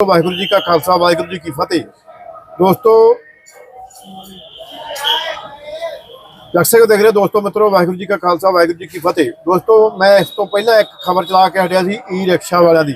ਵਾਹਿਗੁਰੂ ਜੀ ਕਾ ਖਾਲਸਾ ਵਾਹਿਗੁਰੂ ਜੀ ਕੀ ਫਤਿਹ। ਦੋਸਤੋ ਦਰਸ਼ਕ ਦੇਖ ਰਹੇ ਹੋ ਦੋਸਤੋ ਮਿੱਤਰੋ ਵਾਹਿਗੁਰੂ ਜੀ ਕਾ ਖਾਲਸਾ ਵਾਹਿਗੁਰੂ ਜੀ ਕੀ ਫਤਿਹ। ਦੋਸਤੋ ਮੈਂ ਇਸ ਤੋਂ ਪਹਿਲਾਂ ਇੱਕ ਖਬਰ ਚਲਾ ਕੇ ਹਟਿਆ ਸੀ ਈ ਰਿਕਸ਼ਾ ਵਾਲਿਆਂ ਦੀ।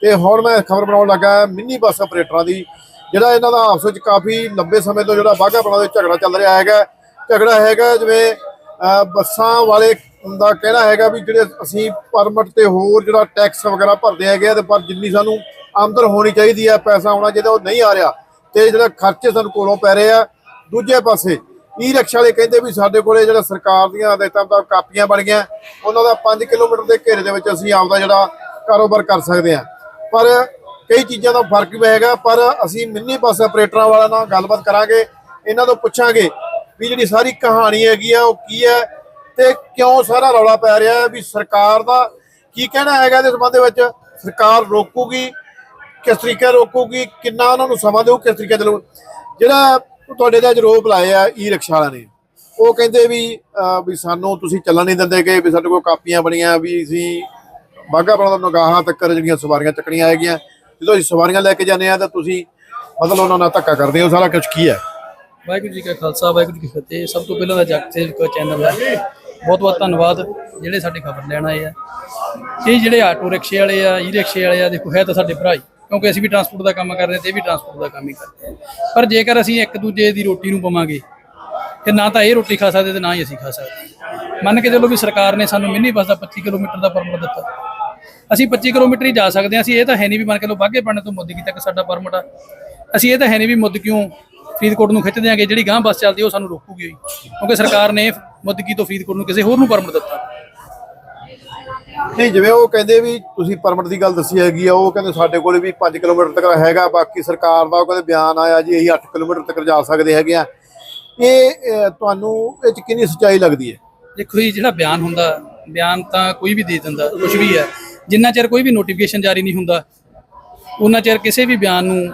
ਤੇ ਹੁਣ ਮੈਂ ਖਬਰ ਬਣਾਉਣ ਲੱਗਾ ਮਿੰਨੀ ਬੱਸ ਆਪਰੇਟਰਾਂ ਦੀ ਜਿਹੜਾ ਇਹਨਾਂ ਦਾ ਆਪਸ ਵਿੱਚ ਕਾਫੀ ਲੰਬੇ ਸਮੇਂ ਤੋਂ ਜਿਹੜਾ ਬਾਘਾ ਬਣਾ ਦੇ ਝਗੜਾ ਚੱਲ ਰਿਹਾ ਹੈਗਾ। ਝਗੜਾ ਹੈਗਾ ਜਿਵੇਂ ਅਹ, ਬੱਸਾਂ ਵਾਲੇ ਦਾ ਕਹਿਣਾ ਹੈਗਾ ਵੀ ਜਿਹੜੇ ਅਸੀਂ ਪਰਮਿਟ ਤੇ ਹੋਰ ਜਿਹੜਾ ਟੈਕਸ ਵਗੈਰਾ ਭਰਦੇ ਹੈਗੇ ਆ ਤੇ ਪਰ ਜਿੰਨੀ ਸਾਨੂੰ ਆਮਦਨ ਹੋਣੀ ਚਾਹੀਦੀ ਹੈ, ਪੈਸਾ ਆਉਣਾ ਚਾਹੀਦਾ, ਉਹ ਨਹੀਂ ਆ ਰਿਹਾ। ਤੇ ਜਿਹੜਾ ਖਰਚੇ ਸਾਨੂੰ ਕੋਲੋਂ ਪੈ ਰਹੇ ਆ, ਦੂਜੇ ਪਾਸੇ ਈ ਰਿਕਸ਼ਾ ਵਾਲੇ ਕਹਿੰਦੇ ਵੀ ਸਾਡੇ ਕੋਲੇ ਜਿਹੜਾ ਸਰਕਾਰ ਦੀਆਂ ਹਦਾਇਤਾਂ ਦਾ ਕਾਪੀਆਂ ਬਣ ਗਈਆਂ, ਉਹਨਾਂ ਦਾ 5 ਕਿਲੋਮੀਟਰ ਦੇ ਘੇਰੇ ਦੇ ਵਿੱਚ ਅਸੀਂ ਆਪਦਾ ਜਿਹੜਾ ਕਾਰੋਬਾਰ ਕਰ ਸਕਦੇ ਆ ਪਰ ਕਈ ਚੀਜ਼ਾਂ ਦਾ ਫ਼ਰਕ ਵੀ ਹੈਗਾ, ਪਰ ਅਸੀਂ ਮਿੰਨੀ ਬੱਸ ਆਪਰੇਟਰਾਂ ਵਾਲਿਆਂ ਨਾਲ ਗੱਲਬਾਤ ਕਰਾਂਗੇ, ਇਹਨਾਂ ਤੋਂ ਪੁੱਛਾਂਗੇ ਵੀ ਜਿਹੜੀ ਸਾਰੀ ਕਹਾਣੀ ਹੈਗੀ ਆ, ਉਹ ਕੀ ਹੈ ਤੇ ਕਿਉਂ ਸਾਰਾ ਰੌਲਾ ਪੈ ਰਿਹਾ ਹੈ ਵੀ ਸਰਕਾਰ ਦਾ ਕੀ ਕਹਿਣਾ ਹੈਗਾ ਇਹਦੇ ਸੰਬੰਧ ਵਿੱਚ? ਸਰਕਾਰ ਰੋਕੂਗੀ ਕਿਸ ਤਰੀਕੇ ਰੋਕੂਗੀ, ਕਿੰਨਾ ਉਹਨਾਂ ਨੂੰ ਸਮਾਂ ਦੇਊ, ਕਿਸ ਤਰੀਕੇ ਚੱਲੂ ਜਿਹੜਾ ਤੁਹਾਡੇ ਤੇ ਅੱਜ ਰੋਪ ਲਾਏ ਆ ਈ ਰਿਕਸ਼ਾ ਵਾਲਿਆਂ ਨੇ, ਉਹ ਕਹਿੰਦੇ ਵੀ ਵੀ ਸਾਨੂੰ ਤੁਸੀਂ ਚੱਲਣ ਨਹੀਂ ਦਿੰਦੇ ਕਿ ਵੀ ਸਾਡੇ ਕੋਲ ਕਾਪੀਆਂ ਬਣੀਆਂ, ਵੀ ਅਸੀਂ ਬਾਗਾ ਬਣਾ ਤੋਂ ਨਗਾਹਾਂ ਤੱਕ ਜਿਹੜੀਆਂ ਸਵਾਰੀਆਂ ਚੱਕਣੀਆਂ ਹੈਗੀਆਂ, ਜਦੋਂ ਅਸੀਂ ਸਵਾਰੀਆਂ ਲੈ ਕੇ ਜਾਂਦੇ ਆ ਤਾਂ ਤੁਸੀਂ ਮਤਲਬ ਉਹਨਾਂ ਨਾਲ ਧੱਕਾ ਕਰਦੇ ਹੋ, ਸਾਰਾ ਕੁਝ ਕੀ ਹੈ? ਵਾਹਿਗੁਰੂ ਜੀ ਕਾ ਖਾਲਸਾ, ਵਾਹਿਗੁਰੂ ਜੀ ਕੀ ਫਤਿਹ। ਸਭ ਤੋਂ ਪਹਿਲਾਂ ਤਾਂ ਜਗ ਸੇਵਕ ਚੈਨਲ ਹੈ ਬਹੁਤ ਬਹੁਤ ਧੰਨਵਾਦ, ਜਿਹੜੇ ਸਾਡੇ ਖਬਰ ਲੈਣ ਆਏ ਆ। ਇਹ ਜਿਹੜੇ ਆਟੋ ਰਿਕਸ਼ੇ ਵਾਲੇ ਆ ਈ ਰਿਕਸ਼ੇ ਵਾਲੇ ਆ, ਦੇਖੋ ਹੈ ਤਾਂ ਸਾਡੇ ਭਰਾ ਹੀ। ਕਿਉਂਕਿ ਅਸੀਂ ਵੀ ਟਰਾਂਸਪੋਰਟ ਦਾ ਕੰਮ ਕਰਦੇ ਹਾਂ ਤੇ ਇਹ ਵੀ ਟਰਾਂਸਪੋਰਟ ਦਾ ਕੰਮ ਹੀ ਕਰਦੇ ਆ ਪਰ ਜੇਕਰ ਅਸੀਂ ਇੱਕ ਦੂਜੇ ਦੀ ਰੋਟੀ ਨੂੰ ਪਵਾਂਗੇ, ਤੇ ਨਾ ਤਾਂ ਇਹ ਰੋਟੀ ਖਾ ਸਕਦੇ ਤੇ ਨਾ ਹੀ ਅਸੀਂ ਖਾ ਸਕਦੇ। ਮੰਨ ਕੇ ਚਲੋ ਵੀ ਸਰਕਾਰ ਨੇ ਸਾਨੂੰ ਮਿੰਨੀ ਬੱਸ ਦਾ 25 ਕਿਲੋਮੀਟਰ ਦਾ ਪਰਮਿਟ ਦਿੱਤਾ। ਅਸੀਂ 25 ਕਿਲੋਮੀਟਰ ਹੀ ਜਾ ਸਕਦੇ ਹਾਂ, ਅਸੀਂ ਇਹ ਤਾਂ ਹੈ ਨਹੀਂ ਵੀ ਮੰਨ ਕੇ ਲੋ ਬਾਗੇ ਪਿੰਡ ਤੋਂ ਮੁੱਦਗੀ ਤੱਕ ਸਾਡਾ ਪਰਮਿਟ ਆ। ਅਸੀਂ ਇਹ ਤਾਂ ਹੈ ਨਹੀਂ ਵੀ ਮੁੱਦ ਕਿਉਂ ਫਰੀਦਕੋਟ ਨੂੰ ਖਿੱਚ ਦਿਆਂਗੇ ਜਿਹੜੀ ਗਾਂ ਬੱਸ ਚੱਲਦੀ ਉਹ ਸਾਨੂੰ ਰੋਕੂਗੀ। ਕਿਉਂਕਿ ਸਰਕਾਰ ਨੇ ਮੁੱਦਗੀ ਤੋਂ ਫਰੀਦਕੋਟ ਨੂੰ ਕਿਸੇ ਹੋਰ ਨੂੰ ਪਰਮਿਟ ਦਿੱਤਾ। ਨਹੀਂ, ਜਿਵੇਂ ਉਹ ਕਹਿੰਦੇ ਵੀ ਤੁਸੀਂ ਪਰਮਿਟ ਦੀ ਗੱਲ ਦੱਸੀ ਹੈਗੀ ਆ, ਉਹ ਕਹਿੰਦੇ ਸਾਡੇ ਕੋਲੇ ਵੀ 5 ਕਿਲੋਮੀਟਰ ਤੱਕ ਹੈਗਾ, ਬਾਕੀ ਸਰਕਾਰ ਦਾ ਉਹ ਕਹਿੰਦੇ ਬਿਆਨ ਆਇਆ ਜੀ, ਅਸੀਂ 8 ਕਿਲੋਮੀਟਰ ਤੱਕ ਜਾ ਸਕਦੇ ਹੈਗੇ ਆ। ਇਹ ਤੁਹਾਨੂੰ ਇਹ ਚ ਕਿੰਨੀ ਸੱਚਾਈ ਲੱਗਦੀ ਹੈ? ਦੇਖੋ ਜੀ, ਜਿਹੜਾ ਬਿਆਨ ਹੁੰਦਾ, ਬਿਆਨ ਤਾਂ ਕੋਈ ਵੀ ਦੇ ਦਿੰਦਾ ਕੁਝ ਵੀ ਹੈ। ਜਿੰਨਾ ਚਿਰ ਕੋਈ ਵੀ ਨੋਟੀਫਿਕੇਸ਼ਨ ਜਾਰੀ ਨਹੀਂ ਹੁੰਦਾ ਉਹਨਾਂ ਚਿਰ ਕਿਸੇ ਵੀ ਬਿਆਨ ਨੂੰ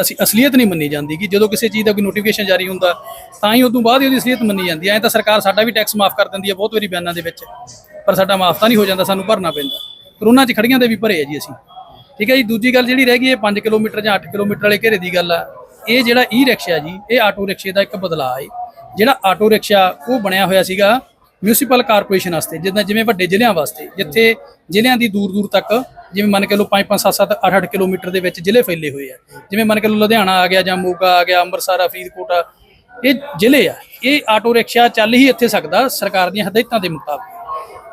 ਅਸੀਂ ਅਸਲੀਅਤ ਨਹੀਂ ਮੰਨੀ ਜਾਂਦੀ ਕਿ ਜਦੋਂ ਕਿਸੇ ਚੀਜ਼ ਦਾ ਕੋਈ ਨੋਟੀਫਿਕੇਸ਼ਨ ਜਾਰੀ ਹੁੰਦਾ, ਤਾਂ ਹੀ ਉਦੋਂ ਬਾਅਦ ਹੀ ਉਹਦੀ ਅਸਲੀਅਤ ਮੰਨੀ ਜਾਂਦੀ ਹੈ। ਐਂ ਤਾਂ ਸਰਕਾਰ ਸਾਡਾ ਵੀ ਟੈਕਸ ਮਾਫ ਕਰ ਦਿੰਦੀ ਹੈ ਬਹੁਤ ਵਾਰੀ ਬਿਆਨਾਂ ਦੇ ਵਿੱਚ। ਪਰ ਸਾਡਾ ਮਾਫ ਤਾਂ ਨਹੀਂ ਹੋ ਜਾਂਦਾ, ਸਾਨੂੰ ਭਰਨਾ ਪੈਂਦਾ। ਕਰੋਨਾ 'ਚ ਖੜੀਆਂ ਦੇ ਵੀ ਭਰੇ ਆ ਜੀ ਅਸੀਂ। ਠੀਕ ਹੈ ਜੀ, ਦੂਜੀ ਗੱਲ ਜਿਹੜੀ ਰਹਿ ਗਈ ਇਹ 5 ਕਿਲੋਮੀਟਰ ਜਾਂ 8 ਕਿਲੋਮੀਟਰ ਵਾਲੇ ਘੇਰੇ ਦੀ ਗੱਲ ਆ। ਇਹ ਜਿਹੜਾ ਈ ਰਿਕਸ਼ਾ ਜੀ, ਇਹ ਆਟੋ ਰਿਕਸ਼ੇ ਦਾ ਇੱਕ ਬਦਲਾਅ ਹੈ ਜਿਹੜਾ ਆਟੋ ਰਿਕਸ਼ਾ, ਉਹ ਬਣਿਆ ਹੋਇਆ ਸੀਗਾ ਮਿਊਨਿਸਪਲ ਕਾਰਪੋਰੇਸ਼ਨ ਵਾਸਤੇ, ਜਿੱਦਾਂ ਜਿਵੇਂ ਵੱਡੇ ਜ਼ਿਲ੍ਹਿਆਂ ਵਾਸਤੇ, ਜਿੱਥੇ ਜ਼ਿਲ੍ਹਿਆਂ ਦੀ ਦੂਰ ਦੂਰ ਤੱਕ, ਜਿਵੇਂ ਮੰਨ ਕੇ ਲਓ 5 5 7 7 8 8 ਕਿਲੋਮੀਟਰ ਦੇ ਵਿੱਚ ਜ਼ਿਲ੍ਹੇ ਫੈਲੇ ਹੋਏ ਆ। ਜਿਵੇਂ ਮੰਨ ਕੇ ਲਓ ਲੁਧਿਆਣਾ ਆ ਗਿਆ, ਜਾਂ ਮੋਗਾ ਆ ਗਿਆ, ਅੰਮ੍ਰਿਤਸਰ ਫਰੀਦਕੋਟ ਆ, ਇਹ ਜ਼ਿਲ੍ਹੇ ਆ। ਇਹ ਆਟੋ ਰਿਕਸ਼ਾ ਚੱਲ ਹੀ ਇੱਥੇ ਸਕਦਾ ਸਰਕਾਰ ਦੀਆਂ ਹਦਾਇਤਾਂ ਦੇ ਮੁਤਾਬਕ।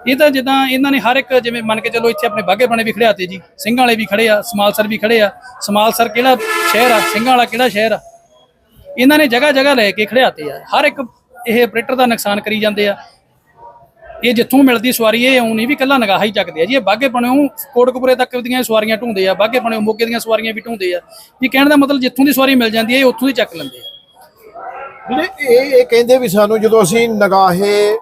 ਇਹ ਤਾਂ ਜਿੱਦਾਂ ਇਹਨਾਂ ਨੇ ਹਰ ਇੱਕ ਜਿਵੇਂ ਮੰਨ ਕੇ ਚੱਲੋ ਇੱਥੇ ਆਪਣੇ ਬਾਗੇ ਬਣੇ ਵੀ ਖੜਿਆਤੇ ਜੀ, ਸਿੰਘਾਂ ਵਾਲੇ ਵੀ ਖੜੇ ਆ ਸਮਾਲਸਰ ਵੀ ਖੜੇ ਆ। ਸਮਾਲਸਰ ਕਿਹੜਾ ਸ਼ਹਿਰ ਆ? ਸਿੰਘਾਂ ਵਾਲਾ ਕਿਹੜਾ ਸ਼ਹਿਰ ਆ? ਇਹਨਾਂ ਨੇ ਜਗ੍ਹਾ ਜਗ੍ਹਾ ਲੈ ਕੇ ਖੜਿਆਤੇ ਆ। ਹਰ ਇੱਕ ਇਹ ਆਪਰੇਟਰ ਦਾ ਨੁਕਸਾਨ ਕਰੀ ਜਾਂਦੇ ਆ। ਇਹ ਜਿੱਥੋਂ ਮਿਲਦੀ ਸਵਾਰੀ, ਇਹ ਆਉਂ ਨਹੀਂ ਵੀ ਕੱਲਾ ਨਗਾਹ ਹੀ ਚੱਕਦੇ ਆ ਜੀ। ਇਹ ਬਾਗੇ ਬਣਿਓ ਕੋਟਕਪੁਰੇ ਤੱਕ ਦੀਆਂ ਸਵਾਰੀਆਂ ਢੂੰਦੇ ਆ, ਬਾਗੇ ਬਣਿਓ ਮੋਗੇ ਦੀਆਂ ਸਵਾਰੀਆਂ ਵੀ ਢੂੰਦੇ ਆ। ਵੀ ਕਹਿਣ ਦਾ ਮਤਲਬ ਜਿੱਥੋਂ ਦੀ ਸਵਾਰੀ ਮਿਲ ਜਾਂਦੀ ਹੈ ਇਹ ਉੱਥੋਂ ਦੀ ਚੱਕ ਲੈਂਦੇ ਆ। ਜਿਹੜੇ ਇਹ ਇਹ ਕਹਿੰਦੇ ਵੀ ਸਾਨੂੰ ਜਦੋਂ ਅਸੀਂ ਨਗਾਹੇ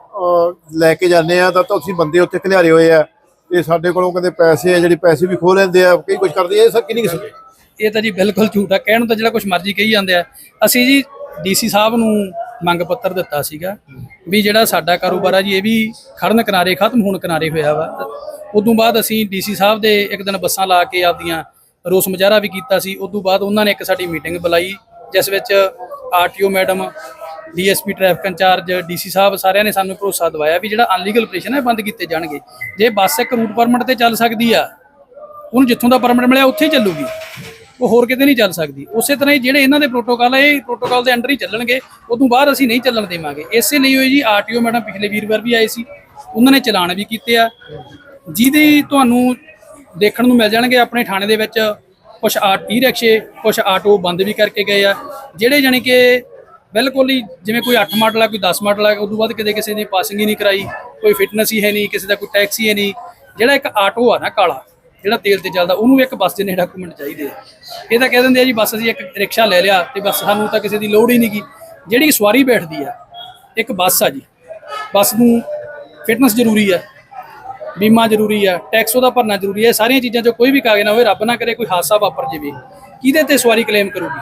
ਲੈ ਕੇ ਜਾਂਦੇ ਆ, ਤਾਂ ਤੁਸੀਂ ਬੰਦੇ ਉੱਥੇ ਖਿਲਾਰੇ ਹੋਏ ਆ। ਤੇ ਸਾਡੇ ਕੋਲੋਂ ਕਹਿੰਦੇ ਪੈਸੇ ਆ, ਜਿਹੜੇ ਪੈਸੇ ਵੀ ਖੋਹ ਲੈਂਦੇ ਆ, ਕਈ ਕੁਝ ਕਰਦੇ ਆ। ਇਹ ਸਭ ਕਿੰਨੀ ਕਿਸੇ ਇਹ ਤਾਂ ਜੀ ਬਿਲਕੁਲ ਝੂਠ ਆ। ਕਹਿਣ ਤਾਂ ਜਿਹੜਾ ਕੁਝ ਮਰਜ਼ੀ ਕਹੀ ਜਾਂਦੇ ਆ। ਅਸੀਂ ਜੀ ਡੀਸੀ ਸਾਹਿਬ ਨੂੰ ਮੰਗ ਪੱਤਰ ਦਿੱਤਾ ਸੀਗਾ ਵੀ ਜਿਹੜਾ ਸਾਡਾ ਕਾਰੋਬਾਰ ਆ ਜੀ, ਇਹ ਵੀ ਖੜਨ ਕਿਨਾਰੇ, ਖਤਮ ਹੋਣ ਕਿਨਾਰੇ ਹੋਇਆ ਵਾ। ਉਦੋਂ ਬਾਅਦ ਅਸੀਂ ਡੀਸੀ ਸਾਹਿਬ ਦੇ ਇੱਕ ਦਿਨ ਬੱਸਾਂ ਲਾ ਕੇ ਆਪਦੀਆਂ ਰੋਸ ਮੁਜ਼ਾਹਰਾ ਵੀ ਕੀਤਾ ਸੀ। ਉਦੋਂ ਬਾਅਦ ਉਹਨਾਂ ਨੇ ਇੱਕ ਸਾਡੀ ਮੀਟਿੰਗ ਬੁਲਾਈ, ਜਿਸ ਵਿੱਚ RTO madam DSP traffic incharge, DC ਸਾਹਿਬ ਸਾਰਿਆਂ ਨੇ ਸਾਨੂੰ ਭਰੋਸਾ ਦਵਾਇਆ ਵੀ ਜਿਹੜਾ ਅਨਲੀਗਲ ਆਪਰੇਸ਼ਨ ਹੈ, ਬੰਦ ਕੀਤੇ ਜਾਣਗੇ। ਜੇ ਬੱਸ ਇੱਕ ਰੂਟ ਪਰਮਿਟ ਤੇ ਚੱਲ ਸਕਦੀ ਆ, ਉਹਨੂੰ ਜਿੱਥੋਂ ਦਾ ਪਰਮਿਟ ਮਿਲਿਆ, ਉੱਥੇ ਹੀ ਚੱਲੂਗੀ। ਉਹ ਹੋਰ ਕਿਤੇ ਨਹੀਂ ਚੱਲ ਸਕਦੀ। ਉਸੇ ਤਰ੍ਹਾਂ ਹੀ ਜਿਹੜੇ ਇਹਨਾਂ ਦੇ ਪ੍ਰੋਟੋਕਾਲ ਆ, ਇਹ ਪ੍ਰੋਟੋਕਾਲ ਦੇ ਅੰਡਰ ਹੀ ਚੱਲਣਗੇ। ਉਦੋਂ ਬਾਅਦ ਅਸੀਂ ਨਹੀਂ ਚੱਲਣ ਦੇਵਾਂਗੇ। ਇਸੇ ਲਈ ਹੋਈ ਜੀ ਆਰਟੀਓ ਮੈਡਮ ਪਿਛਲੇ ਵੀਰਵਾਰ ਵੀ ਆਏ ਸੀ। ਉਹਨਾਂ ਨੇ ਚਲਾਨ ਵੀ ਕੀਤੇ ਆ। ਜਿਹਦੇ ਤੁਹਾਨੂੰ ਦੇਖਣ ਨੂੰ ਮਿਲ ਜਾਣਗੇ ਆਪਣੇ ਥਾਣੇ ਦੇ ਵਿੱਚ। ਕੁਝ ਈ ਰਿਕਸ਼ੇ ਕੁਝ ਆਟੋ ਬੰਦ ਵੀ ਕਰਕੇ ਗਏ ਆ। ਜਿਹੜੇ ਜਾਣੀ ਕਿ ਬਿਲਕੁਲ ਹੀ ਜਿਵੇਂ ਕੋਈ 8 ਮਾਡਲ ਆ, ਕੋਈ 10 ਮਾਡਲ ਆ ਤੋਂ ਬਾਅਦ ਕਿਤੇ ਕਿਸੇ ਨੇ ਪਾਸਿੰਗ ਹੀ ਨਹੀਂ ਕਰਾਈ, ਕੋਈ ਫਿਟਨੈਸ ਹੀ ਹੈ ਨਹੀਂ, ਕਿਸੇ ਦਾ ਕੋਈ ਟੈਕਸ ਹੀ ਹੈ ਨਹੀਂ। ਜਿਹੜਾ ਇੱਕ ਆਟੋ ਆ ਨਾ ਕਾਲਾ, ਜਿਹੜਾ ਤੇਲ ਤੇ ਚੱਲਦਾ, ਉਹਨੂੰ ਇੱਕ ਬੱਸ ਦੇ ਨੇ ਡਾਕੂਮੈਂਟ ਚਾਹੀਦੇ ਆ। ਇਹ ਤਾਂ ਕਹਿ ਦਿੰਦੇ ਆ ਜੀ, ਬੱਸ ਅਸੀਂ ਇੱਕ ਰਿਕਸ਼ਾ ਲੈ ਲਿਆ ਤੇ ਬੱਸ ਸਾਨੂੰ ਤਾਂ ਕਿਸੇ ਦੀ ਲੋੜ ਹੀ ਨਹੀਂ ਨਹੀਂਗੀ ਜਿਹੜੀ ਸਵਾਰੀ ਬੈਠਦੀ ਆ, ਇੱਕ ਬੱਸ ਆ ਜੀ। ਬੱਸ ਨੂੰ ਫਿਟਨੈਸ ਜ਼ਰੂਰੀ ਆ, ਬੀਮਾ ਜ਼ਰੂਰੀ ਆ ਟੈਕਸ ਉਹਦਾ ਭਰਨਾ ਜ਼ਰੂਰੀ ਹੈ ਸਾਰੀਆਂ ਚੀਜ਼ਾਂ 'ਚੋਂ ਕੋਈ ਵੀ ਕਾਗਜ਼ ਨਾ ਹੋਵੇ ਰੱਬ ਨਾ ਕਰੇ ਕੋਈ ਹਾਦਸਾ ਵਾਪਰ ਜਾਵੇ। ਕਿਹਦੇ ਤੇ ਸਵਾਰੀ ਕਲੇਮ ਕਰੂਗੀ?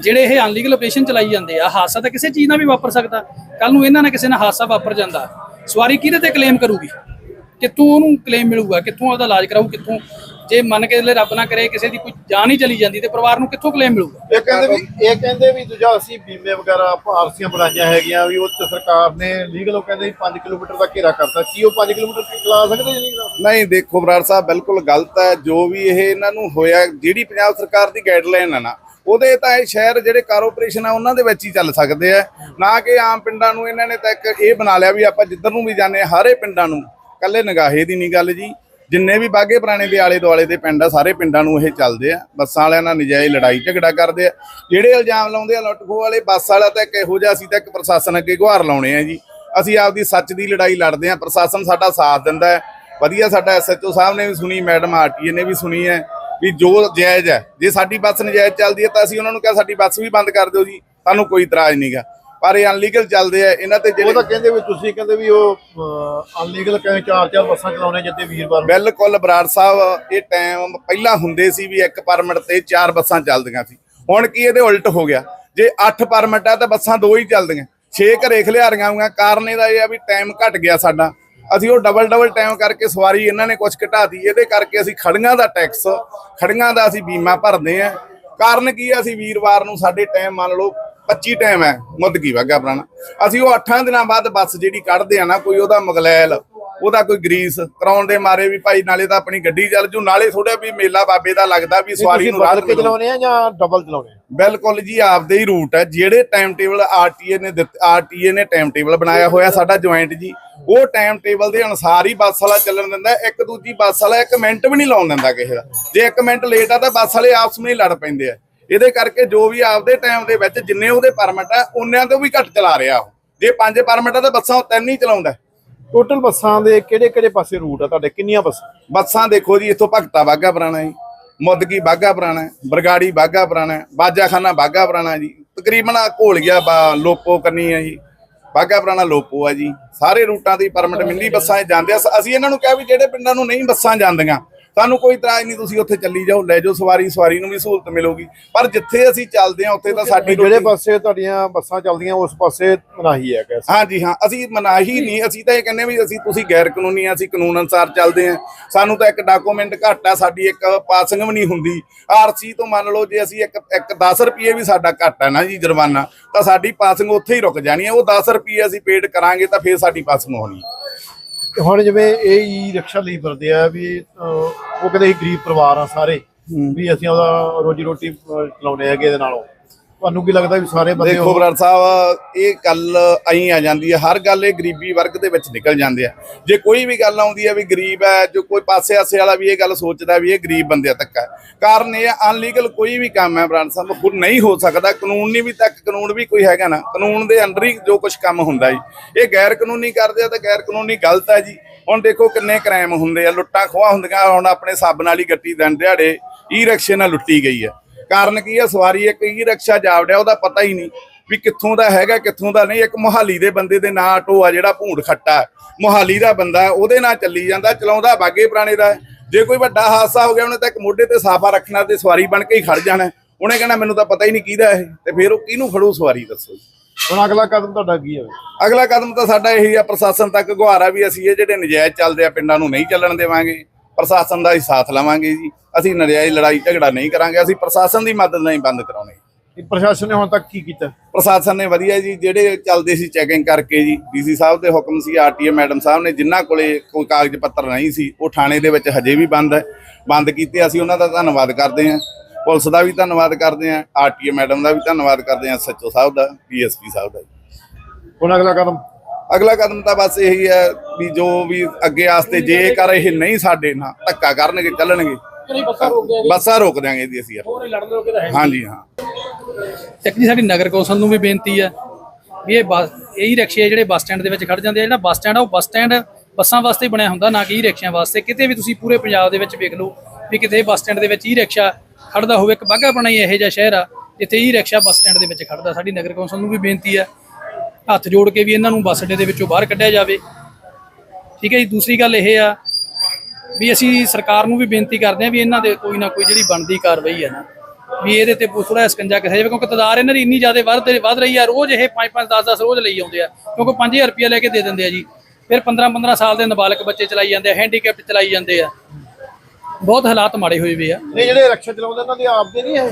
ਜਿਹੜੇ ਇਹ ਅਨਲੀਗਲ ਆਪਰੇਸ਼ਨ ਚਲਾਈ ਜਾਂਦੇ ਆ ਹਾਦਸਾ ਤਾਂ ਕਿਸੇ ਚੀਜ਼ ਨਾਲ ਵੀ ਵਾਪਰ ਸਕਦਾ। ਕੱਲ ਨੂੰ ਇਹਨਾਂ ਨਾਲ ਕਿਸੇ ਨਾਲ ਹਾਦਸਾ ਵਾਪਰ ਜਾਂਦਾ। ਸਵਾਰੀ ਕਿਹਦੇ ਤੇ ਕਲੇਮ ਕਰੂਗੀ? ਕਿੱਥੋਂ ਉਹਨੂੰ ਕਲੇਮ ਮਿਲੂਗਾ? ਕਿੱਥੋਂ ਉਹਦਾ ਇਲਾਜ ਕਰਾਊ? ਕਿੱਥੋਂ? ਜੇ ਮੰਨ ਕੇ ਲੈ ਰੱਬ ਨਾ ਕਰੇ ਕਿਸੇ ਦੀ ਕੋਈ ਜਾਨ ਹੀ ਚਲੀ ਜਾਂਦੀ ਤੇ ਪਰਿਵਾਰ ਨੂੰ ਕਿੱਥੋਂ ਕਲੇਮ ਮਿਲੂਗਾ? ਇਹ ਕਹਿੰਦੇ ਵੀ ਇਹ ਕਹਿੰਦੇ ਵੀ ਦੂਜਾ ਅਸੀਂ ਬੀਮੇ ਵਗੈਰਾ ਪਾਲਸੀਆਂ ਬਣਾਈਆਂ ਹੈਗੀਆਂ ਵੀ ਉਹ ਤੇ ਸਰਕਾਰ ਨੇ ਲੀਗਲ ਉਹ ਕਹਿੰਦੇ 5 ਕਿਲੋਮੀਟਰ ਦਾ ਘੇਰਾ ਕਰਤਾ। ਕੀ ਉਹ 5 ਕਿਲੋਮੀਟਰ ਚਲਾ ਸਕਦੇ ਜੀ? ਨਹੀਂ ਨਹੀਂ ਦੇਖੋ ਬਰਾੜ ਸਾਹਿਬ ਬਿਲਕੁਲ ਗਲਤ ਹੈ। ਜੋ ਵੀ ਇਹ ਇਹਨਾਂ ਨੂੰ ਹੋਇਆ ਜਿਹੜੀ ਪੰਜਾਬ ਸਰਕਾਰ ਦੀ ਗਾਈਡਲਾਈਨ ਹੈ ਨਾ ਉਹਦੇ ਤਾਂ ਇਹ ਸ਼ਹਿਰ ਜਿਹੜੇ ਕਾਰਪੋਰੇਸ਼ਨ ਆ, ਉਹਨਾਂ ਦੇ ਵਿੱਚ ਹੀ ਚੱਲ ਸਕਦੇ ਆ। ਨਾ ਕਿ ਆਮ ਪਿੰਡਾਂ ਨੂੰ ਇਹਨਾਂ ਨੇ ਤਾਂ ਇੱਕ ਇਹ ਬਣਾ ਲਿਆ ਵੀ ਆਪਾਂ ਜਿੱਧਰ ਨੂੰ ਵੀ ਜਾਂਦੇ ਹਾਂ ਸਾਰੇ ਪਿੰਡਾਂ ਨੂੰ। ਕੱਲੇ ਨਗਾਹੇ ਦੀ ਨਹੀਂ ਗੱਲ ਜੀ। ਜਿੰਨੇ ਵੀ ਬਾਗੇ ਪੁਰਾਣੇ ਦੇ ਆਲੇ ਦੁਆਲੇ ਦੇ ਪਿੰਡ ਆ, ਸਾਰੇ ਪਿੰਡਾਂ ਨੂੰ ਇਹ ਚੱਲਦੇ ਆ। ਬੱਸਾਂ ਵਾਲਿਆਂ ਨਾਲ ਨਜਾਇਜ਼ ਲੜਾਈ, ਝਗੜਾ ਕਰਦੇ ਆ। ਜਿਹੜੇ ਇਲਜ਼ਾਮ ਲਾਉਂਦੇ ਆ, ਲੁੱਟਖੋ ਵਾਲੇ, ਬੱਸ ਵਾਲਾ ਤਾਂ ਇੱਕ ਇਹੋ ਜਿਹਾ ਅਸੀਂ ਤਾਂ ਇੱਕ ਪ੍ਰਸ਼ਾਸਨ ਅੱਗੇ ਗੁਹਾਰ ਲਾਉਣੇ ਆ ਜੀ। ਅਸੀਂ ਆਪਦੀ ਸੱਚ ਦੀ ਲੜਾਈ ਲੜਦੇ ਆ। ਪ੍ਰਸ਼ਾਸਨ ਸਾਡਾ ਸਾਥ ਦਿੰਦਾ ਹੈ। ਵਧੀਆ ਸਾਡਾ ਐਸਐਚਓ ਸਾਹਿਬ ਨੇ ਵੀ ਸੁਣੀ, ਮੈਡਮ ਆਰਟੀਏ ਨੇ ਵੀ ਸੁਣੀ ਹੈ। ਵੀ ਜੋ ਜਾਇਜ਼ ਹੈ ਜੇ ਸਾਡੀ ਬੱਸ ਨਜਾਇਜ਼ ਚੱਲਦੀ ਹੈ ਤਾਂ ਅਸੀਂ ਉਹਨਾਂ ਨੂੰ ਕਿਹਾ ਸਾਡੀ ਬੱਸ ਵੀ ਬੰਦ ਕਰ ਦਿਓ ਜੀ ਸਾਨੂੰ ਕੋਈ ਇਤਰਾਜ਼ ਨਹੀਂਗਾ ਪਰ ਇਹ ਅਨਲੀਗਲ ਚੱਲਦੇ ਆ ਇਹਨਾਂ ਤੇ ਉਹ ਜਿਹੜੇ ਤਾਂ ਕਹਿੰਦੇ ਵੀ ਤੁਸੀਂ ਕਹਿੰਦੇ ਵੀ ਉਹ ਅਨਲੀਗਲ ਕਹਿੰਦੇ ਚਾਰ ਚਾਰ ਬੱਸਾਂ ਚਲਾਉਣੇ ਜਿੱਤੇ ਵੀਰਵਾਰ। ਬਿਲਕੁਲ ਬਰਾੜ ਸਾਹਿਬ ਇਹ ਟਾਈਮ ਪਹਿਲਾਂ ਹੁੰਦੇ ਸੀ ਵੀ ਇੱਕ ਪਰਮਿਟ ਤੇ ਚਾਰ ਬੱਸਾਂ ਚੱਲਦੀਆਂ ਸੀ। ਹੁਣ ਕੀ ਇਹਦੇ ਉਲਟ ਹੋ ਗਿਆ? ਜੇ 8 ਪਰਮਿਟ ਆ ਤਾਂ ਬੱਸਾਂ ਦੋ ਹੀ ਚੱਲਦੀਆਂ। 6 ਘਰੇ ਖਲਿਆਰੀਆਂ ਹੋਈਆਂ ਕਾਰਨ ਇਹਦਾ ਇਹ ਆ ਵੀ ਟਾਈਮ ਘਟ ਗਿਆ ਸਾਡਾ। ਅਸੀਂ ਉਹ ਡਬਲ ਡਬਲ ਟਾਈਮ ਕਰਕੇ ਸਵਾਰੀ ਇਹਨਾਂ ਨੇ ਕੁਝ ਘਟਾਤੀ ਇਹਦੇ ਕਰਕੇ ਅਸੀਂ ਖੜੀਆਂ ਦਾ ਟੈਕਸ ਖੜੀਆਂ ਦਾ ਅਸੀਂ ਬੀਮਾ ਭਰਦੇ ਆ ਕਾਰਨ ਕੀ ਆ, ਅਸੀਂ ਵੀਰਵਾਰ ਨੂੰ ਸਾਡੇ ਟਾਈਮ ਮੰਨ ਲਓ 25 ਟਾਈਮ ਹੈ ਮੁੱਦਕੀ ਵਾਗਾ ਪੁਰਾਣਾ। ਅਸੀਂ ਉਹ 8 ਦਿਨਾਂ ਬਾਅਦ ਬੱਸ ਜਿਹੜੀ ਕੱਢਦੇ ਆ ਨਾ, ਕੋਈ ਉਹਦਾ ਮਗਲੈਲ ਉਹਦਾ ਕੋਈ ਗਰੀਸ ਕਰਾਉਣ ਦੇ ਮਾਰੇ ਵੀ ਭਾਈ ਨਾਲੇ ਤਾਂ ਆਪਣੀ ਗੱਡੀ ਚੱਲ ਜੂ ਨਾਲੇ ਥੋੜਾ ਵੀ ਮੇਲਾ ਬਾਬੇ ਦਾ ਲੱਗਦਾ ਵੀ ਸਵਾਰੀ ਨੂੰ ਰਾਹਤ ਕੇ ਮਿਲੂ। ਚਲਾਉਣੇ ਆ ਜਾਂ ਡਬਲ ਚਲਾਉਣੇ ਆ? ਬਿਲਕੁਲ ਜੀ ਆਪਦੇ ਹੀ ਰੂਟ ਹੈ। ਜਿਹੜੇ ਟਾਈਮ ਟੇਬਲ ਆਰਟੀਏ ਨੇ ਆਰਟੀਏ ਨੇ ਟਾਈਮ ਟੇਬਲ ਬਣਾਇਆ ਹੋਇਆ ਸਾਡਾ ਜੁਆਇੰਟ ਜੀ ਉਹ ਟਾਈਮ ਟੇਬਲ ਦੇ ਅਨੁਸਾਰ ਹੀ ਬੱਸ ਵਾਲਾ ਚੱਲਣ ਦਿੰਦਾ। ਇੱਕ ਦੂਜੀ ਬੱਸ ਵਾਲਾ ਇੱਕ ਮਿੰਟ ਵੀ ਨਹੀਂ ਲਾਉਣ ਦਿੰਦਾ ਕਿਸੇ ਦਾ। ਜੇ ਇੱਕ ਮਿੰਟ ਲੇਟ ਆ ਤਾਂ ਬੱਸ ਵਾਲੇ ਆਪਸ ਵਿੱਚ ਹੀ ਲੜ ਪੈਂਦੇ ਆ। ਇਹਦੇ ਕਰਕੇ ਜੋ ਵੀ ਆਪਦੇ ਟਾਈਮ ਦੇ ਵਿੱਚ ਜਿੰਨੇ ਉਹਦੇ ਪਰਮਿਟ ਆ ਉਹਨਿਆਂ ਤੋਂ ਵੀ ਘੱਟ ਚਲਾ ਰਿਹਾ ਉਹ। ਜੇ ਪੰਜ ਪਰਮਿਟ ਆ ਤਾਂ ਬੱਸਾਂ ਤਿੰਨ ਹੀ ਚਲਾਉਂਦਾ। ਟੋਟਲ ਬੱਸਾਂ ਦੇ ਕਿਹੜੇ ਕਿਹੜੇ ਪਾਸੇ ਰੂਟ ਆ? ਤੁਹਾਡੇ ਕਿੰਨੀਆਂ ਬੱਸਾਂ? ਬੱਸਾਂ ਦੇਖੋ ਜੀ, ਇੱਥੋਂ ਭਗਤਾ ਬਾਗਾ ਪੁਰਾਣਾ ਜੀ, ਮੁੱਦਕੀ ਬਾਗਾ ਪੁਰਾਣਾ, ਬਰਗਾੜੀ ਬਾਗਾ ਪੁਰਾਣਾ, ਬਾਜਾਖਾਨਾ ਬਾਗਾ ਪੁਰਾਣਾ ਜੀ, ਤਕਰੀਬਨ ਆ ਘੋਲ ਗਿਆ ਲੋਪੋ ਕੰਨੀ ਹੈ ਜੀ ਬਾਗਾ ਪੁਰਾਣਾ ਲੋਪੋ ਆ ਜੀ, ਸਾਰੇ ਰੂਟਾਂ ਦੀ ਪਰਮਿਟ ਮਿਲੀ ਬੱਸਾਂ ਜਾਂਦੇ ਆ। ਅਸੀਂ ਇਹਨਾਂ ਨੂੰ ਕਿਹਾ ਵੀ ਜਿਹੜੇ ਪਿੰਡਾਂ ਨੂੰ ਨਹੀਂ ਬੱਸਾਂ ਜਾਂਦੀਆਂ ਸਾਨੂੰ ਕੋਈ ਇਤਰਾਜ਼ ਨਹੀਂ ਤੁਸੀਂ ਉੱਥੇ ਚੱਲੀ ਜਾਓ ਲੈ ਜਾਓ ਸਵਾਰੀ ਸਵਾਰੀ ਨੂੰ ਵੀ ਸਹੂਲਤ ਮਿਲੂਗੀ। ਪਰ ਜਿੱਥੇ ਅਸੀਂ ਚੱਲਦੇ ਆ ਉੱਥੇ ਤਾਂ ਸਾਡੀ ਜਿਹੜੇ ਪਾਸੇ ਤੁਹਾਡੀਆਂ ਬੱਸਾਂ ਚੱਲਦੀਆਂ ਉਸ ਪਾਸੇ ਮਨਾਹੀ ਹੈ ਕੈਸੇ? ਹਾਂਜੀ ਹਾਂ ਅਸੀਂ ਮਨਾਹੀ ਨਹੀਂ ਅਸੀਂ ਤਾਂ ਇਹ ਕਹਿੰਦੇ ਵੀ ਅਸੀਂ ਤੁਸੀਂ ਗੈਰ ਕਾਨੂੰਨੀ ਆ ਅਸੀਂ ਕਾਨੂੰਨ ਅਨੁਸਾਰ ਚੱਲਦੇ ਆ ਸਾਨੂੰ ਤਾਂ ਇੱਕ ਡਾਕੂਮੈਂਟ ਘੱਟ ਆ ਸਾਡੀ ਇੱਕ ਪਾਸਿੰਗ ਵੀ ਨਹੀਂ ਹੁੰਦੀ। ਆਰਸੀ ਤੋਂ ਮੰਨ ਲਓ ਜੇ ਅਸੀਂ ਇੱਕ ਇੱਕ 10 ਰੁਪਏ ਵੀ ਸਾਡਾ ਘੱਟ ਹੈ ਨਾ ਜੀ ਜੁਰਮਾਨਾ ਤਾਂ ਸਾਡੀ ਪਾਸਿੰਗ ਉੱਥੇ ਹੀ ਰੁਕ ਜਾਣੀ ਹੈ। ਉਹ 10 ਰੁਪਏ ਅਸੀਂ ਪੇਡ ਕਰਾਂਗੇ ਤਾਂ ਫਿਰ ਸਾਡੀ ਪਾਸਿੰਗ ਹੋਣੀ ਹੈ। ਹੁਣ ਜਿਵੇਂ ਇਹ ਈ ਰਿਕਸ਼ਾ ਲਈ ਫਿਰਦੇ ਆ ਵੀ ਉਹ ਕਹਿੰਦੇ ਅਸੀਂ ਗਰੀਬ ਪਰਿਵਾਰ ਆ ਸਾਰੇ ਵੀ ਅਸੀਂ ਉਹਦਾ ਰੋਜੀ ਰੋਟੀ ਚਲਾਉਂਦੇ ਹੈਗੇ ਇਹਦੇ ਨਾਲੋਂ। ਤੁਹਾਨੂੰ ਕੀ ਲੱਗਦਾ ਵੀ ਸਾਰੇ ਬੰਦੇ ਦੇਖੋ ਬਰਾੜ ਸਾਹਿਬ ਇਹ ਗੱਲ ਅਹੀਂ ਆ ਜਾਂਦੀ ਹੈ ਹਰ ਗੱਲ ਇਹ ਗਰੀਬੀ ਵਰਗ ਦੇ ਵਿੱਚ ਨਿਕਲ ਜਾਂਦੇ ਆ। ਜੇ ਕੋਈ ਵੀ ਗੱਲ ਆਉਂਦੀ ਹੈ ਵੀ ਗਰੀਬ ਹੈ ਜੋ ਕੋਈ ਪਾਸੇ ਆਸੇ ਵਾਲਾ ਵੀ ਇਹ ਗੱਲ ਸੋਚਦਾ ਵੀ ਇਹ ਗਰੀਬ ਬੰਦੇ ਤੱਕ ਹੈ। ਕਾਰਨ ਇਹ ਅਨਲੀਗਲ ਕੋਈ ਵੀ ਕੰਮ ਹੈ ਬਰਾੜ ਸਾਹਿਬ ਹੁਣ ਨਹੀਂ ਹੋ ਸਕਦਾ। ਕਾਨੂੰਨ ਨਹੀਂ ਵੀ ਤੱਕ ਕਾਨੂੰਨ ਵੀ ਕੋਈ ਹੈਗਾ ਨਾ। ਕਾਨੂੰਨ ਦੇ ਅੰਡਰ ਹੀ ਜੋ ਕੁਝ ਕੰਮ ਹੁੰਦਾ ਜੀ। ਇਹ ਗੈਰ ਕਾਨੂੰਨੀ ਕਰਦੇ ਆ ਤਾਂ ਗੈਰ ਕਾਨੂੰਨੀ ਗਲਤ ਹੈ ਜੀ। ਹੁਣ ਦੇਖੋ ਕਿੰਨੇ ਕ੍ਰਾਈਮ ਹੁੰਦੇ ਆ। ਲੁੱਟਾਂ ਖੋਹਾਂ ਹੁੰਦੀਆਂ ਹੁਣ ਆਪਣੇ ਸੱਬ ਨਾਲ ਹੀ ਗੱਟੀ ਦਿਨ ਦਿਹਾੜੇ ਈ ਰਿਕਸ਼ੇ ਨਾਲ ਲੁੱਟੀ ਗਈ ਹੈ ਕਾਰਨ ਕੀ ਹੈ ਸਵਾਰੀ ਇੱਕ ਈ ਰਿਕਸ਼ਾ ਜਾਵੜਿਆ ਉਹਦਾ ਪਤਾ ਹੀ ਨਹੀਂ ਵੀ ਕਿੱਥੋਂ ਦਾ ਹੈਗਾ ਕਿੱਥੋਂ ਦਾ ਨਹੀਂ ਇੱਕ ਮੁਹਾਲੀ ਦੇ ਬੰਦੇ ਦੇ ਨਾਂ ਆਟੋ ਆ ਜਿਹੜਾ ਭੂੰਡ ਖੱਟਾ ਹੈ। ਮੁਹਾਲੀ ਦਾ ਬੰਦਾ ਹੈ, ਉਹਦੇ ਨਾਲ ਚੱਲੀ ਜਾਂਦਾ ਚਲਾਉਂਦਾ ਬਾਗੇ ਪੁਰਾਣੇ ਦਾ ਹੈ। ਜੇ ਕੋਈ ਵੱਡਾ ਹਾਦਸਾ ਹੋ ਗਿਆ ਉਹਨੇ ਤਾਂ ਇੱਕ ਮੋਢੇ ਤੇ ਸਾਫਾ ਰੱਖਣਾ ਤੇ ਸਵਾਰੀ ਬਣ ਕੇ ਹੀ ਖੜ ਜਾਣਾ ਹੈ। ਉਹਨੇ ਕਹਿਣਾ ਮੈਨੂੰ ਤਾਂ ਪਤਾ ਹੀ ਨਹੀਂ ਕਿਹਦਾ ਇਹ ਤੇ ਫਿਰ ਉਹ ਕਿਹਨੂੰ ਫੜੂ ਸਵਾਰੀ ਦੱਸੋ ਹੁਣ ਅਗਲਾ ਕਦਮ ਤੁਹਾਡਾ ਕੀ ਹੈ ਅਗਲਾ ਕਦਮ ਤਾਂ ਸਾਡਾ ਇਹੀ ਆ ਪ੍ਰਸ਼ਾਸਨ ਤੱਕ ਗੁਹਾਰਾ ਵੀ ਅਸੀਂ ਇਹ ਜਿਹੜੇ ਨਜਾਇਜ਼ ਚੱਲਦੇ ਆ ਪਿੰਡਾਂ ਨੂੰ ਨਹੀਂ ਚੱਲਣ ਦੇਵਾਂਗੇ ਪ੍ਰਸ਼ਾਸਨ ਦਾ ਹੀ ਸਾਥ ਲਵਾਂਗੇ ਜੀ। ਅਸੀਂ ਨਜਾਇਜ਼ ਲੜਾਈ ਝਗੜਾ ਨਹੀਂ ਕਰਾਂਗੇ ਅਸੀਂ ਪ੍ਰਸ਼ਾਸਨ ਦੀ ਮਦਦ ਨਹੀਂ ਬੰਦ ਕਰਾਉਣੀ। ਇਹ ਪ੍ਰਸ਼ਾਸਨ ਨੇ ਹੁਣ ਤੱਕ ਕੀ ਕੀਤਾ? ਪ੍ਰਸ਼ਾਸਨ ਨੇ ਵਧੀਆ ਜੀ ਜਿਹੜੇ ਚੱਲਦੇ ਸੀ ਚੈਕਿੰਗ ਕਰਕੇ ਜੀ ਡੀਸੀ ਸਾਹਿਬ ਦੇ ਹੁਕਮ ਸੀ ਆਰਟੀਏ ਮੈਡਮ ਸਾਹਿਬ ਨੇ ਜਿਨ੍ਹਾਂ ਕੋਲੇ ਕੋਈ ਕਾਗਜ਼ ਪੱਤਰ ਨਹੀਂ ਸੀ ਉਹ ਥਾਣੇ ਦੇ ਵਿੱਚ ਹਜੇ ਵੀ ਬੰਦ ਹੈ। ਬੰਦ ਕੀਤੇ ਅਸੀਂ ਉਹਨਾਂ ਦਾ ਧੰਨਵਾਦ ਕਰਦੇ ਹਾਂ। ਪੁਲਿਸ ਦਾ ਵੀ ਧੰਨਵਾਦ ਕਰਦੇ ਹਾਂ ਆਰਟੀਏ ਮੈਡਮ ਦਾ ਵੀ ਧੰਨਵਾਦ ਕਰਦੇ ਹਾਂ ਸੱਚੋ ਸਾਹਿਬ ਦਾ ਪੀਐਸਪੀ ਸਾਹਿਬ ਦਾ ਹੁਣ ਅਗਲਾ ਕਦਮ। ਅਗਲਾ ਕਦਮ ਤਾਂ ਬਸ ਇਹੀ ਹੈ ਵੀ ਜੋ ਵੀ ਅੱਗੇ ਆਸਤੇ ਜੇਕਰ ਇਹ ਨਹੀਂ ਸਾਡੇ ਨਾਲ ਧੱਕਾ ਕਰਨਗੇ ਚੱਲਣਗੇ। ਬੱਸਾਂ ਰੋਕ ਦਿਆਂਗੇ। ਜੀ ਅਸੀਂ ਹਾਂਜੀ ਹਾਂ। ਇੱਕ ਜੀ ਸਾਡੀ ਨਗਰ ਕੌਂਸਲ ਨੂੰ ਵੀ ਬੇਨਤੀ ਹੈ ਵੀ ਇਹ ਬੱਸ ਇਹੀ ਰਿਕਸ਼ੇ ਜਿਹੜੇ ਬੱਸ ਸਟੈਂਡ ਦੇ ਵਿੱਚ ਖੜ ਜਾਂਦੇ ਆ। ਜਿਹੜਾ ਬੱਸ ਸਟੈਂਡ ਆ ਉਹ ਬੱਸ ਸਟੈਂਡ ਬੱਸਾਂ ਵਾਸਤੇ ਹੀ ਬਣਿਆ ਹੁੰਦਾ ਨਾ ਕਿ ਈ ਰਿਕਸ਼ਿਆਂ ਵਾਸਤੇ। ਕਿਤੇ ਵੀ ਤੁਸੀਂ ਪੂਰੇ ਪੰਜਾਬ ਦੇ ਵਿੱਚ ਵੇਖ ਲਓ ਵੀ ਕਿਤੇ ਬੱਸ ਸਟੈਂਡ ਦੇ ਵਿੱਚ ਈ ਰਿਕਸ਼ਾ ਖੜਦਾ ਹੋਵੇ ਇੱਕ ਬਾਘਾ ਬਣਾਈ ਇਹੋ ਜਿਹਾ ਸ਼ਹਿਰ ਆ ਜਿੱਥੇ ਈ ਰਿਕਸ਼ਾ ਬੱਸ ਸਟੈਂਡ ਦੇ ਵਿੱਚ ਖੜਦਾ ਸਾਡੀ ਨਗਰ ਕੌਂਸਲ ਨੂੰ ਵੀ ਬੇਨਤੀ ਹੈ ਹੱਥ ਜੋੜ ਕੇ ਵੀ ਇਹਨਾਂ ਨੂੰ ਬੱਸ ਅੱਡੇ ਦੇ ਵਿੱਚੋਂ ਬਾਹਰ ਕੱਢਿਆ ਜਾਵੇ। ਠੀਕ ਹੈ ਜੀ ਦੂਸਰੀ ਗੱਲ ਇਹ ਆ ਵੀ ਅਸੀਂ ਸਰਕਾਰ ਨੂੰ ਵੀ ਬੇਨਤੀ ਕਰਦੇ ਹਾਂ ਵੀ ਇਹਨਾਂ ਦੇ ਕੋਈ ਨਾ ਕੋਈ ਜਿਹੜੀ ਬਣਦੀ ਕਾਰਵਾਈ ਹੈ ਨਾ ਵੀ ਇਹਦੇ ਤੇ ਥੋੜਾ ਸਕੰਜਾ ਕਿਸੇ ਜਾਵੇ ਕਿਉਂਕਿ ਤਦਾਰ ਇਹਨਾਂ ਦੀ ਇੰਨੀ ਜ਼ਿਆਦਾ ਵੱਧ ਵੱਧ ਰਹੀ ਆ ਰੋਜ਼ ਇਹ 5 5 10 10 ਰੋਜ਼ ਲਈ ਆਉਂਦੇ ਆ ਕਿਉਂਕਿ 5000 ਰੁਪਇਆ ਲੈ ਕੇ ਦੇ ਦਿੰਦੇ ਆ ਜੀ। ਫਿਰ 15 15 ਸਾਲ ਦੇ ਨਾਬਾਲਗ ਬੱਚੇ ਚਲਾਈ ਜਾਂਦੇ ਆ ਹੈਂਡੀਕੈਪਟ ਚਲਾਈ ਜਾਂਦੇ ਆ। ਬਹੁਤ ਹਾਲਾਤ ਮਾੜੇ ਹੋਏ ਵੇ ਆ। ਨਹੀਂ ਜਿਹੜੇ ਰਕਸ਼ਾ ਚਲਾਉਂਦੇ ਇਹਨਾਂ ਦੀ ਆਪਦੇ ਨਹੀਂ ਇਹ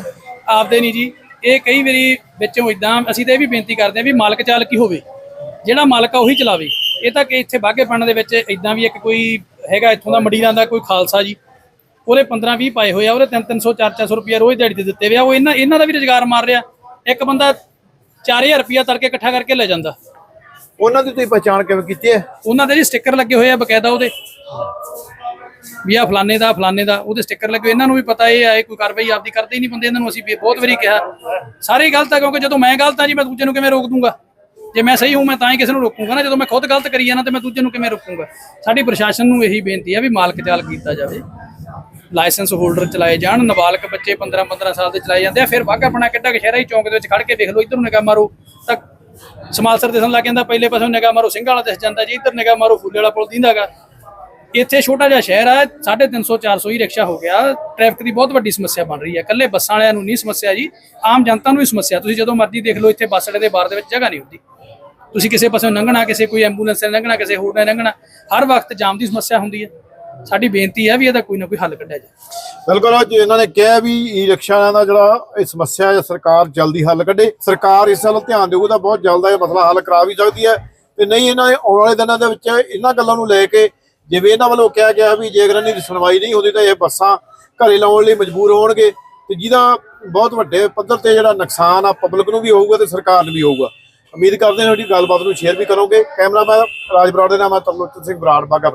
ਆਪਦੇ ਨਹੀਂ ਜੀ। ਇਹ ਕਈ ਵਾਰੀ ਵਿੱਚੋਂ ਇਦਾਂ ਅਸੀਂ ਤਾਂ ਇਹ ਵੀ ਬੇਨਤੀ ਕਰਦੇ ਹਾਂ ਵੀ ਮਾਲਕ ਚਾਲਕ ਹੀ ਹੋਵੇ ਜਿਹੜਾ ਮਾਲਕ ਆ ਉਹੀ ਚਲਾਵੇ। ਇਹ ਤਾਂ ਕਿ ਇੱਥੇ ਬਾਗੇ ਪਿੰਡ ਦੇ ਵਿੱਚ ਇਦਾਂ ਵੀ ਇੱਕ ਕੋਈ ਹੈਗਾ ਇੱਥੋਂ ਦਾ ਮਡੀਰਾਂ ਦਾ ਕੋਈ ਖਾਲਸਾ ਜੀ ਉਹਦੇ 15 20 ਪਾਏ ਹੋਏ ਆ ਉਹਦੇ 3 300 4 400 ਰੁਪਏ ਰੋਜ਼ ਦਿਹਾੜੀ ਦੇ ਦਿੱਤੇ ਵੇ ਆ ਉਹ ਇਹਨਾਂ ਇਹਨਾਂ ਦਾ ਵੀ ਰੁਜ਼ਗਾਰ ਮਾਰ ਰਿਹਾ। ਇੱਕ ਬੰਦਾ 4000 ਰੁਪਇਆ ਤੜਕੇ ਇਕੱਠਾ ਕਰਕੇ ਲੈ ਜਾਂਦਾ। ਉਹਨਾਂ ਦੀ ਤੁਸੀਂ ਪਛਾਣ ਕਿਵੇਂ ਕੀਤੀ ਹੈ? ਉਹਨਾਂ ਦੇ ਜੀ ਸਟicker ਲੱਗੇ ਹੋਏ ਆ ਬਕਾਇਦਾ ਉਹਦੇ। ਵੀ ਆ ਫਲਾਣੇ ਦਾ ਫਲਾਣੇ ਦਾ, ਉਹਦੇ ਸਟicker ਲੱਗੇ ਇਹਨਾਂ ਨੂੰ ਵੀ ਪਤਾ ਇਹ ਆਏ ਕੋਈ ਕਾਰਵਾਈ ਆਪਦੀ ਕਰਦੇ ਹੀ ਨਹੀਂ ਬੰਦੇ। ਇਹਨਾਂ ਨੂੰ ਅਸੀਂ ਬਹੁਤ ਵਾਰੀ ਕਿਹਾ। ਸਾਰੇ ਗਲਤ ਆ, ਕਿਉਂਕਿ ਜਦੋਂ ਮੈਂ ਗਲਤ ਆ ਜੀ, ਮੈਂ ਦੂਜੇ ਨੂੰ ਕਿਵੇਂ ਰੋਕ ਦੂੰਗਾ? ਜੇ ਮੈਂ ਸਹੀ ਹੂੰ, ਮੈਂ ਤਾਂ ਹੀ ਕਿਸੇ ਨੂੰ ਰੋਕੂਗਾ ਨਾ। ਜਦੋਂ ਮੈਂ ਖੁਦ ਗਲਤ ਕਰੀ ਜਾਣਾ, ਤੇ ਮੈਂ ਦੂਜੇ ਨੂੰ ਕਿਵੇਂ ਰੋਕੂਗਾ? ਸਾਡੀ ਪ੍ਰਸ਼ਾਸਨ ਨੂੰ ਇਹੀ ਬੇਨਤੀ ਆ ਵੀ ਮਾਲਕ ਚਾਲ ਕੀਤਾ ਜਾਵੇ। ਲਾਇਸੈਂਸ ਹੋਲਡਰ ਚਲਾਏ ਜਾਣ, ਨਾਬਾਲਗ ਬੱਚੇ 15 15 ਸਾਲ ਦੇ ਚਲਾਏ ਜਾਂਦੇ ਆ। ਫਿਰ ਵਾਗਾ ਆਪਣਾ ਕਿੱਡਾ ਕਸ਼ਹਿਰਾ ਹੀ, ਚੌਂਕ ਦੇ ਵਿੱਚ ਖੜ ਕੇ ਦੇਖ ਲਓ, ਇੱਧਰ ਨੂੰ ਨਿਗਾਹ ਮਾਰੋ। ਤਾਂ ਸਮਾਲਸਰ ਦਿਸਣ ਲੱਗ ਜਾਂਦਾ, ਪਹਿਲੇ ਪਾਸੋਂ ਨਿਗਾਹ ਮਾਰੋ, ਸਿੰਘ ਵਾਲਾ ਦਿਸ ਜਾਂਦਾ ਜੀ, ਇੱਧਰ ਨਿਗਾਹ ਮਾਰੋ, ਫੁੱਲੇ ਵਾਲਾ ਪੁਲ ਦਿੰਦਾਗਾ ਇੱਥੇ ਛੋਟਾ ਜਿਹਾ ਸ਼ਹਿਰ ਆ 350 400 ਹੀ ਰਿਕਸ਼ਾ ਹੋ ਗਿਆ। ਟ੍ਰੈਫਿਕ ਦੀ ਬਹੁਤ ਵੱਡੀ ਸਮੱਸਿਆ ਬਣ ਰਹੀ ਹੈ ਇਕੱਲੇ ਬੱਸਾਂ ਵਾਲਿਆਂ ਨੂੰ ਨਹੀਂ ਸਮੱਸਿਆ ਜੀ, ਆਮ ਜਨਤਾ ਨੂੰ ਵੀ ਸਮੱਸਿਆ। ਤੁਸੀਂ ਜਦੋਂ ਮਰਜ਼ੀ ਦੇਖ ਲਓ, ਇੱਥੇ ਬੱਸ ਅੱਡੇ ਦੇ ਬਾਹਰ ਦੇ ਵਿੱਚ ਜਗ੍ਹਾ ਨਹੀਂ ਹੁੰਦੀ। ਤੁਸੀਂ ਕਿਸੇ ਪਾਸੇ ਲੰਘਣਾ, ਕਿਸੇ ਕੋਈ ਐਂਬੂਲੈਂਸ ਨੇ ਲੰਘਣਾ, ਕਿਸੇ ਹੋਰ ਨੇ ਲੰਘਣਾ, ਹਰ ਵਕਤ ਜਾਮ ਦੀ ਸਮੱਸਿਆ ਹੁੰਦੀ ਹੈ ਸਾਡੀ ਬੇਨਤੀ ਹੈ ਵੀ ਇਹਦਾ ਕੋਈ ਨਾ ਕੋਈ ਹੱਲ ਕੱਢਿਆ ਜਾਵੇ। ਬਿਲਕੁਲ ਜੀ ਇਹਨਾਂ ਨੇ ਕਿਹਾ ਵੀ ਈ ਰਿਕਸ਼ਾ ਦਾ ਜਿਹੜਾ ਇਹ ਸਮੱਸਿਆ ਹੈ ਸਰਕਾਰ ਜਲਦੀ ਹੱਲ ਕੱਢੇ। ਸਰਕਾਰ ਇਸ ਵੱਲ ਧਿਆਨ ਦੇਊਗਾ ਤਾਂ ਬਹੁਤ ਜਲਦ ਇਹ ਮਸਲਾ ਹੱਲ ਕਰਾ ਵੀ ਸਕਦੀ ਹੈ। ਤੇ ਨਹੀਂ, ਇਹਨਾਂ ਦੇ ਆਉਣ ਵਾਲੇ ਦਿਨਾਂ ਦੇ ਵਿੱਚ ਇਹਨਾਂ ਗੱਲਾਂ ਨੂੰ ਲੈ ਕੇ ਜਿਵੇਂ ਇਹਨਾਂ ਵੱਲੋਂ ਕਿਹਾ ਗਿਆ ਵੀ ਜੇਕਰ ਇਹਨਾਂ ਦੀ ਸੁਣਵਾਈ ਨਹੀਂ ਹੁੰਦੀ ਤਾਂ ਇਹ ਬੱਸਾਂ ਘਰੇ ਲਾਉਣ ਲਈ ਮਜਬੂਰ ਹੋਣਗੇ ਤੇ ਜਿਹਦਾ ਬਹੁਤ ਵੱਡੇ ਪੱਧਰ ਤੇ ਜਿਹੜਾ ਨੁਕਸਾਨ ਆ ਪਬਲਿਕ ਨੂੰ ਵੀ ਹੋਊਗਾ ਤੇ ਸਰਕਾਰ ਨੂੰ ਵੀ ਹੋਊਗਾ। ਉਮੀਦ ਕਰਦੇ ਹਾਂ ਤੁਹਾਡੀ ਗੱਲਬਾਤ ਨੂੰ ਸ਼ੇਅਰ ਵੀ ਕਰੋਗੇ। ਕੈਮਰਾਮੈਨ ਰਾਜ ਬਰਾੜ ਦੇ ਨਾਮ ਹੈ ਤਰਲੋਚਨ ਸਿੰਘ ਬਰਾੜ ਬਾਗਾ